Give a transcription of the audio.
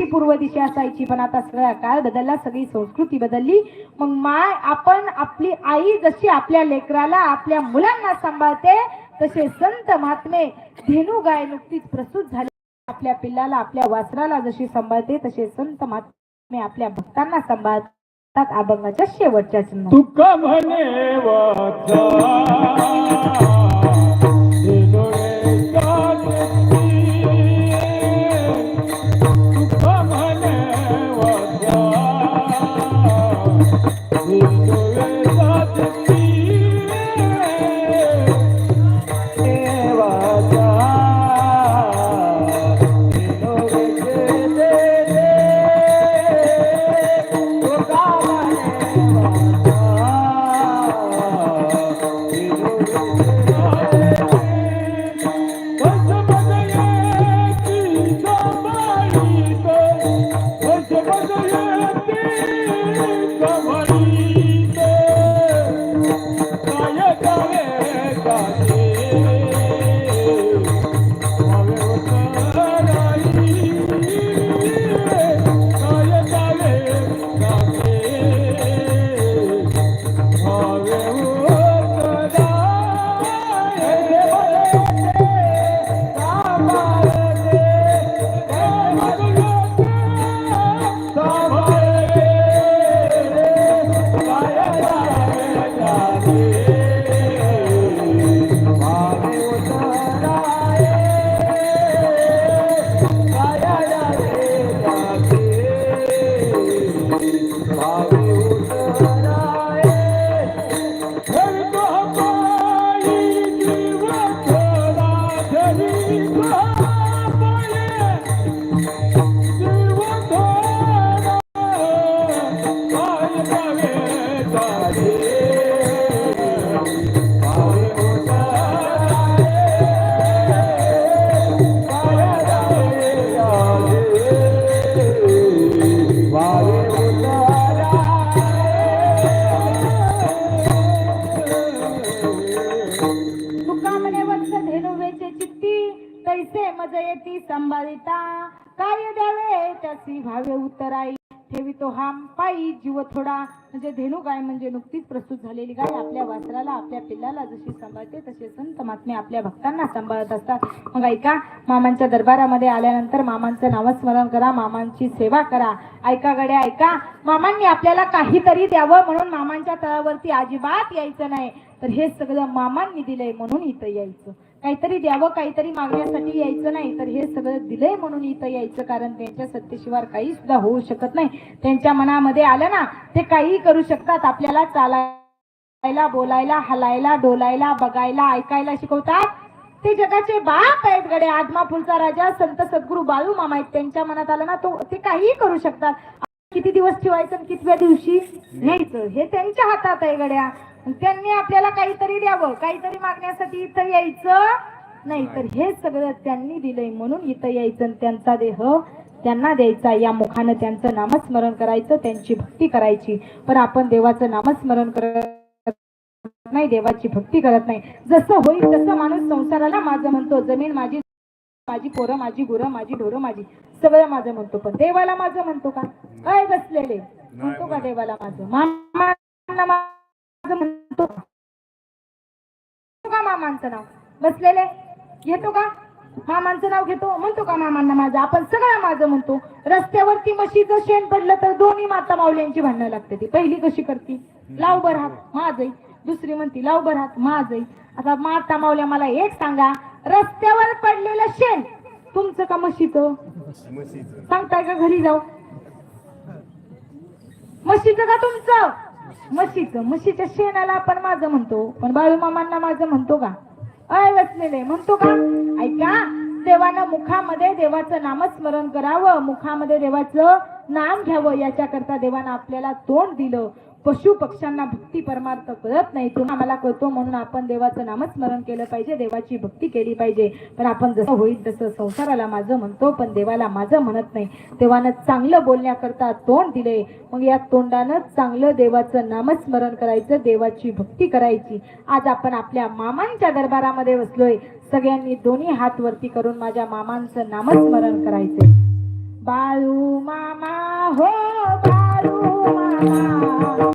ती पूर्व दिशा असायची पण आता सगळा काळ बदलला सगळी संस्कृती बदलली. मग माय आपण आपली आई जशी आपल्या लेकराला आपल्या मुलांना सांभाळते तसे संत महात्मे धेनू गाय नुकतीच प्रसूत झाली. आपल्या पिल्लाला आपल्या वासराला जशी सांभाळते तसे संत महात्मे आपल्या भक्तांना सांभाळतात. अभंगाच्या शेवटच्या तुका म्हणे तैसे मज काय द्यावे त्याची भावे उत्तराई. ठेवितो हा पायी जीव थोडा. म्हणजे धेनू गाय म्हणजे नुकतीच प्रस्तुत झालेली गाय आपल्या वासराला आपल्या पिल्लाला जशी सांभाळते तसे संत महात्मे आपल्या भक्तांना सांभाळत असतात. मग ऐका मामांच्या दरबारामध्ये आल्यानंतर मामांचं नामस्मरण करा मामांची सेवा करा. ऐका गड्या ऐका. मामांनी आपल्याला काहीतरी द्यावं म्हणून मामांच्या तळावरती अजिबात यायचं नाही. तर हे सगळं मामांनी दिलंय म्हणून इथं यायचं. काहीतरी द्यावं काहीतरी मागण्यासाठी यायचं नाही. तर हे सगळं दिलंय म्हणून इथं यायचं. कारण त्यांच्या सत्तेशिवाय काही सुद्धा होऊ शकत नाही. त्यांच्या मनामध्ये आलं ना ते काहीही करू शकतात. आपल्याला चालायला बोलायला हलायला डोलायला बघायला ऐकायला शिकवतात. ते जगाचे बाप आहेत गडे आदमापूरचा राजा संत सद्गुरू बाळू मामा आहेत. त्यांच्या मनात आलं ना तो ते काहीही करू शकतात. किती दिवस ठेवायचं आणि कितव्या दिवशी? न्यायचं हे त्यांच्या हातात आहे गड्या. त्यांनी आपल्याला काहीतरी द्यावं. काहीतरी मागण्यासाठी इथं यायचं नाही. तर हे सगळं त्यांनी दिलंय म्हणून इथं यायचं त्यांचा देह त्यांना द्यायचा. या मुखानं त्यांचं नामस्मरण करायचं त्यांची भक्ती करायची. पण आपण देवाचं नामस्मरण करत नाही देवाची भक्ती करत नाही. जसं होईल तसं माणूस संसाराला माझं म्हणतो जमीन माझी माझी पोरं माझी गुरं माझी ढोरं माझी सगळं माझं म्हणतो. पण देवाला माझं म्हणतो का? काय बसलेले? म्हणतो का देवाला माझं? माझं म्हणतो. का? मामांचं नाव? बसलेले? घेतो का? मामांचं नाव घेतो. म्हणतो का मामांना माझं? आपण सगळं माझं म्हणतो. रस्त्यावरती म्हशीचं शेण पडलं तर दोन्ही माता माऊल्यांची भांडणं लागते ती. पहिली कशी करती? लाव बर हात माझई दुसरी म्हणती लाव बर हात माझई आता माता माऊल्या मला एक सांगा. रस्त्यावर पडलेलं शेण तुमचं का म्हशीचं. सांगताय का घरी जाऊ? म्हशीचं का तुमचं? म्हशीचं. म्हशीच्या शेणाला आपण माझं म्हणतो. पण बाळू मामांना माझं म्हणतो का? अय बसलेले म्हणतो का? ऐका देवानं मुखामध्ये देवाचं नामस्मरण करावं. मुखामध्ये देवाचं नाम घ्यावं. याच्याकरता देवानं आपल्याला तोंड दिलं. पशु पक्ष्यांना भक्ती परमार्थ कळत नाही. तुम्हाला मला कळतो म्हणून आपण देवाचं नामस्मरण केलं पाहिजे देवाची भक्ती केली पाहिजे. पण आपण जसं होईल तसं संसाराला माझं म्हणतो पण देवाला माझं म्हणत नाही. देवानं चांगलं बोलण्याकरता तोंड दिले. मग या तोंडानं चांगलं देवाचं नामस्मरण करायचं देवाची भक्ती करायची. आज आपण आपल्या मामांच्या दरबारामध्ये बसलोय. सगळ्यांनी दोन्ही हात वरती करून माझ्या मामांचं नामस्मरण करायचंय. बाळू मामा हो बाळू मामा.